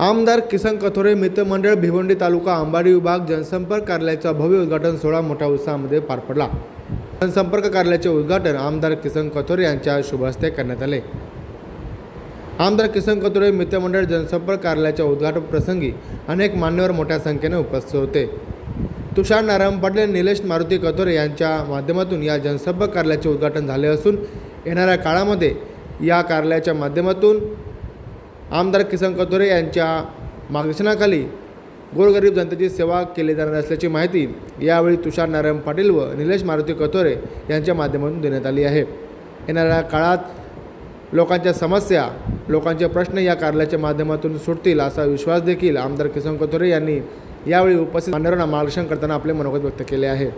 आमदार किसन कथोरे मित्रमंडळ भिवंडी तालुका अंबाडी विभाग जनसंपर्क कार्यालयाचा भव्य उद्घाटन सोहळा मोठ्या उत्साहामध्ये पार पडला. जनसंपर्क कार्यालयाचे उद्घाटन आमदार किसन कथोरे यांच्या शुभहस्ते करण्यात आले. आमदार किसन कथोरे मित्रमंडळ जनसंपर्क कार्यालयाच्या उद्घाटन प्रसंगी अनेक मान्यवर मोठ्या संख्येने उपस्थित होते. तुषार नारायण पाटील निलेश मारुती कथोरे यांच्या माध्यमातून या जनसंपर्क कार्यालयाचे उद्घाटन झाले असून येणाऱ्या काळामध्ये या कार्यालयाच्या माध्यमातून आमदार किसन कथोरे यांच्या मार्गदर्शनाखाली गोरगरीब जनतेची सेवा केली जाणार असल्याची माहिती यावेळी तुषार नारायण पाटील व निलेश मारुती कथोरे यांच्या माध्यमातून देण्यात आली आहे. येणाऱ्या काळात लोकांच्या समस्या लोकांचे प्रश्न या कार्यालयाच्या माध्यमातून सुटतील असा विश्वास देखील आमदार किसन कथोरे यांनी यावेळी उपस्थित मान्यवरांना मार्गदर्शन करताना आपले मनोगत व्यक्त केले आहे.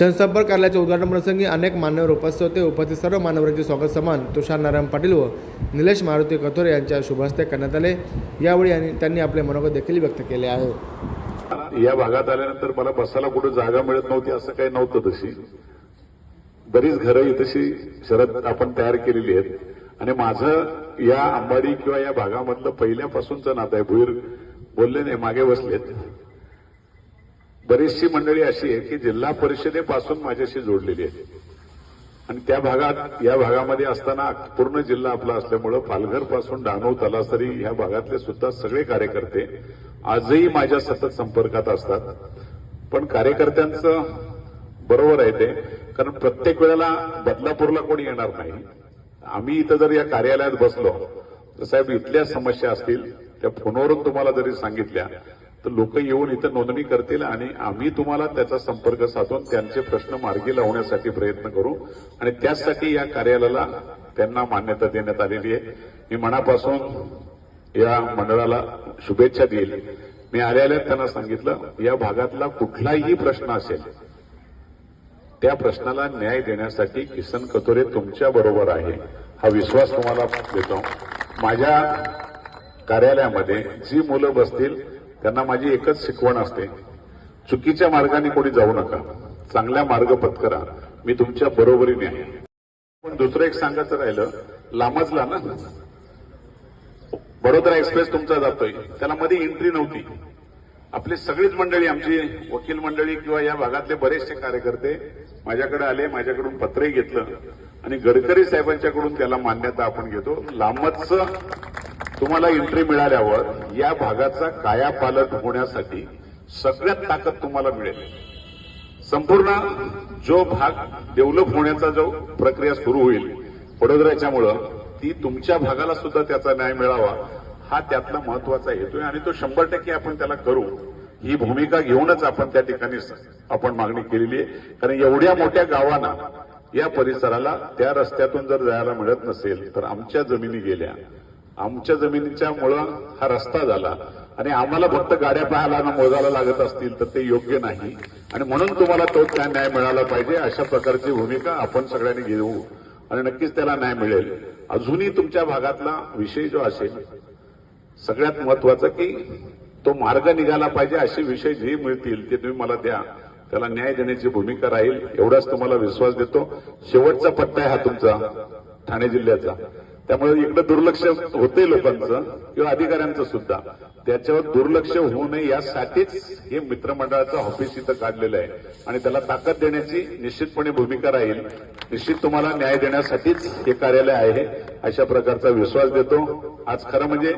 जनसंपर्क कार्यालयाच्या उद्घाटन प्रसंगी अनेक मान्यवर उपस्थित होते. उपस्थित सर्व मान्यवरांचे स्वागत समान. तुषार नारायण पाटील व निलेश मारुती कथोरे यांच्या शुभहस्ते करण्यात आले. यावेळी त्यांनी आपले मनोगत देखील व्यक्त केले आहे. या भागात आल्यानंतर मला बसायला कुठे जागा मिळत नव्हती असं काही नव्हतं तशी. बरीच घरं ही तशी शरद आपण तयार केलेली आहेत. आणि माझं या अंबाडी किंवा या भागामधलं पहिल्यापासूनचं नातं आहे. भुईर बोलले नाही मागे बसलेत. बरीचशी मंडळी अशी आहे की जिल्हा परिषदेपासून माझ्याशी जोडलेली आहे आणि त्या भागात या भागामध्ये असताना पूर्ण जिल्हा आपला असल्यामुळं पालघरपासून डहाणू तलासरी ह्या भागातले सुद्धा सगळे कार्यकर्ते आजही माझ्या सतत संपर्कात असतात. पण कार्यकर्त्यांचं बरोबर आहे ते कारण प्रत्येक वेळेला बदलापूरला कोणी येणार नाही. आम्ही इथं जर या कार्यालयात बसलो तर साहेब इथल्या समस्या असतील त्या फोनवरून तुम्हाला जरी सांगितल्या तर लोक येऊन इथं नोंदणी करतील आणि आम्ही तुम्हाला त्याचा संपर्क साधून त्यांचे प्रश्न मार्गी लावण्यासाठी प्रयत्न करू. आणि त्याचसाठी या कार्यालयाला त्यांना मान्यता देण्यात आलेली आहे. मी मनापासून या मंडळाला शुभेच्छा देईल. मी आल्याला त्यांना सांगितलं या भागातला कुठलाही प्रश्न असेल त्या प्रश्नाला न्याय देण्यासाठी किसन कतोरे तुमच्या बरोबर आहे. हा विश्वास तुम्हाला देतो. माझ्या कार्यालयामध्ये जी मुलं बसतील त्यांना माझी एकच शिकवण असते. चुकीच्या मार्गाने कोणी जाऊ नका. चांगल्या मार्ग पत्करा मी तुमच्या बरोबरीने आहे. पण दुसरं एक सांगायचं राहिलं लांबचला ना बडोदरा एक्सप्रेस तुमचा जातोय. त्याला मध्ये एंट्री नव्हती. आपली सगळीच मंडळी आमची वकील मंडळी किंवा या भागातले बरेचसे कार्यकर्ते माझ्याकडे आले माझ्याकडून पत्रही घेतलं. आणि गडकरी साहेबांच्याकडून त्याला मान्यता आपण घेतो. लांबच तुम्हाला एंट्री मिळाल्यावर या भागाचा कायापालट होण्यासाठी सगळ्यात ताकद तुम्हाला मिळेल. संपूर्ण जो भाग डेव्हलप होण्याचा जो प्रक्रिया सुरू होईल वडोदऱ्याच्यामुळं ती तुमच्या भागाला सुद्धा त्याचा न्याय मिळावा हा त्यातला महत्त्वाचा हेतू आहे. आणि तो शंभर टक्के आपण त्याला करू ही भूमिका घेऊनच आपण त्या ठिकाणी आपण मागणी केलेली आहे. कारण एवढ्या मोठ्या गावांना या परिसराला त्या रस्त्यातून जर जायला मिळत नसेल तर आमच्या जमिनी गेल्या आमच्या जमिनीच्या मुळं हा रस्ता झाला. आणि आम्हाला फक्त गाड्या पाहायला ना मोजायला लागत असतील तर ते योग्य नाही. आणि म्हणून तुम्हाला तो त्या न्याय मिळाला पाहिजे अशा प्रकारची भूमिका आपण सगळ्यांनी घेऊ. आणि नक्कीच त्याला न्याय मिळेल. अजूनही तुमच्या भागातला विषय जो असेल सगळ्यात महत्त्वाचा की तो मार्ग निघाला पाहिजे असे विषय जे मिळतील ते तुम्ही मला द्या. त्याला न्याय देण्याची भूमिका राहील एवढाच तुम्हाला विश्वास देतो. शेवटचा पट्टा आहे हा तुमचा ठाणे जिल्ह्याचा. त्यामुळे इकडे दुर्लक्ष होते लोकांचं किंवा अधिकाऱ्यांचं सुद्धा. त्याच्यावर दुर्लक्ष होऊ नये यासाठीच हे मित्रमंडळाचं ऑफिस इथं काढलेलं आहे. आणि त्याला ताकद देण्याची निश्चितपणे भूमिका राहील. निश्चित तुम्हाला न्याय देण्यासाठीच हे कार्यालय आहे अशा प्रकारचा विश्वास देतो. आज खरं म्हणजे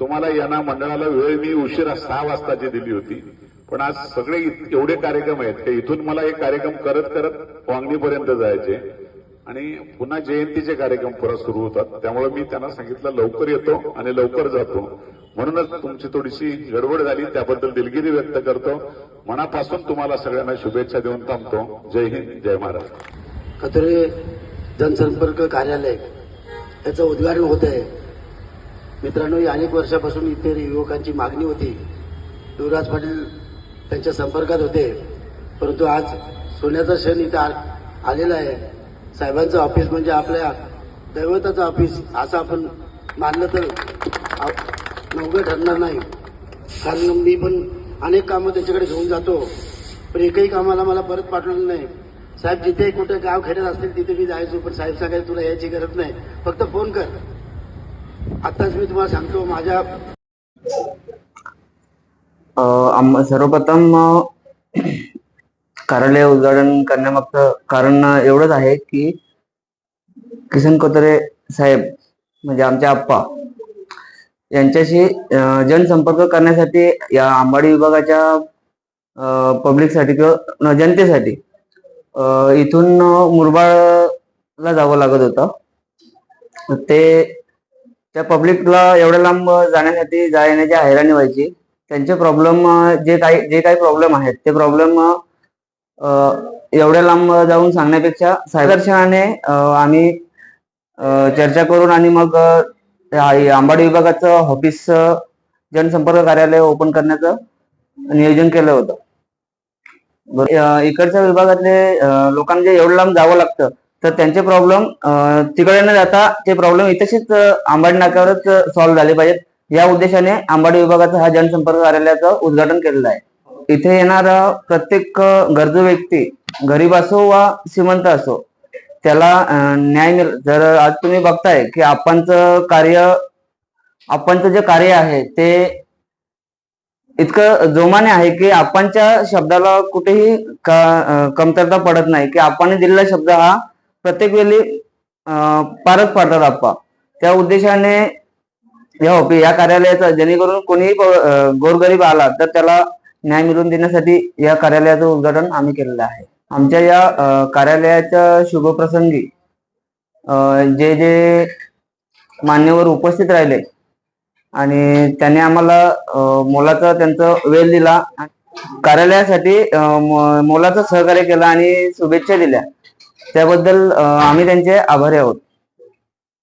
तुम्हाला यांना मंडळाला वेळ मी उशिरा सहा वाजताची दिली होती. पण आज सगळे एवढे कार्यक्रम आहेत की इथून मला हे कार्यक्रम करत करत वांगणीपर्यंत जायचे. आणि पुन्हा जयंतीचे कार्यक्रम परत सुरू होतात. त्यामुळे मी त्यांना सांगितलं लवकर येतो आणि लवकर जातो. म्हणूनच तुमची थोडीशी गडबड झाली त्याबद्दल दिलगिरी व्यक्त करतो. मनापासून तुम्हाला सगळ्यांना शुभेच्छा देऊन थांबतो. जय हिंद जय महाराष्ट्र. कथोरे जनसंपर्क कार्यालय याचं उद्घाटन होत आहे. मित्रांनो ही अनेक वर्षापासून इथे युवकांची मागणी होती. युवराज पाटील त्यांच्या संपर्कात होते. परंतु आज सोन्याचा क्षण इथं आलेला आहे. साहेबांचं ऑफिस म्हणजे आपल्या दैवताचं ऑफिस असं आपण मानलं तर आ- नवगं ठरणार नाही. कारण मी पण अनेक कामं त्याच्याकडे घेऊन जातो पण एकही कामाला मला परत पाठवलं नाही. साहेब जिथे कुठे गाव खेड्यात असतील तिथे मी जायचो पण साहेब सांगायचं तुला यायची गरज नाही. फक्त फोन कर. आत्ताच मी तुम्हाला सांगतो माझ्या सर्वप्रथम कार्यालय उद्घाटन करण्यामागचं कारण एवढंच आहे की किसन कोतरे साहेब म्हणजे आमच्या आप्पा यांच्याशी जनसंपर्क करण्यासाठी या आंबाडी विभागाच्या पब्लिकसाठी किंवा जनतेसाठी इथून मुरबाडला जावं लागत होतं. ते त्या पब्लिकला एवढ्या लांब जाण्यासाठी जा येण्याची हैराणी व्हायची. त्यांचे प्रॉब्लेम जे काही जे काही प्रॉब्लेम आहेत ते प्रॉब्लेम एवढ्या लांब जाऊन सांगण्यापेक्षा सायदर्शनाने आम्ही चर्चा करून आणि मग आंबाडी विभागाचं ऑफिस जनसंपर्क कार्यालय ओपन करण्याचं नियोजन केलं होतं. इकडच्या विभागातले लोकांना जे एवढं लांब जावं लागतं तर त्यांचे प्रॉब्लेम तिकडे न जाता ते प्रॉब्लेम इथेच आंबाडी नाक्यावरच सॉल्व्ह झाले पाहिजेत. या उद्देशाने आंबाडी विभागाचं हा जनसंपर्क कार्यालयाचं उद्घाटन केलेलं आहे. इथे येणारा प्रत्येक गरजू व्यक्ती गरीब असो वा श्रीमंत असो त्याला न्याय मिळ जर आज तुम्ही बघताय की आपणचं कार्य आपणचं जे कार्य आहे ते इतकं जोमाने आहे की आपणच्या शब्दाला कुठेही कमतरता पडत नाही की आपण दिलेला शब्द हा प्रत्येक वेळी पारच पाडतात आप्पा त्या उद्देशाने या हो, या कार्यालयाचा जेणेकरून कोणीही गोरगरीब आला तर त्याला न्याय मिळवून देण्यासाठी या कार्यालयाचं उद्घाटन आम्ही केलेलं आहे. आमच्या या कार्यालयाच्या शुभप्रसंगी जे जे मान्यवर उपस्थित राहिले आणि त्याने आम्हाला मोलाचा त्यांचा वेळ दिला कार्यालयासाठी मोलाचं सहकार्य केलं आणि शुभेच्छा दिल्या. त्याबद्दल आम्ही त्यांचे आभारी आहोत.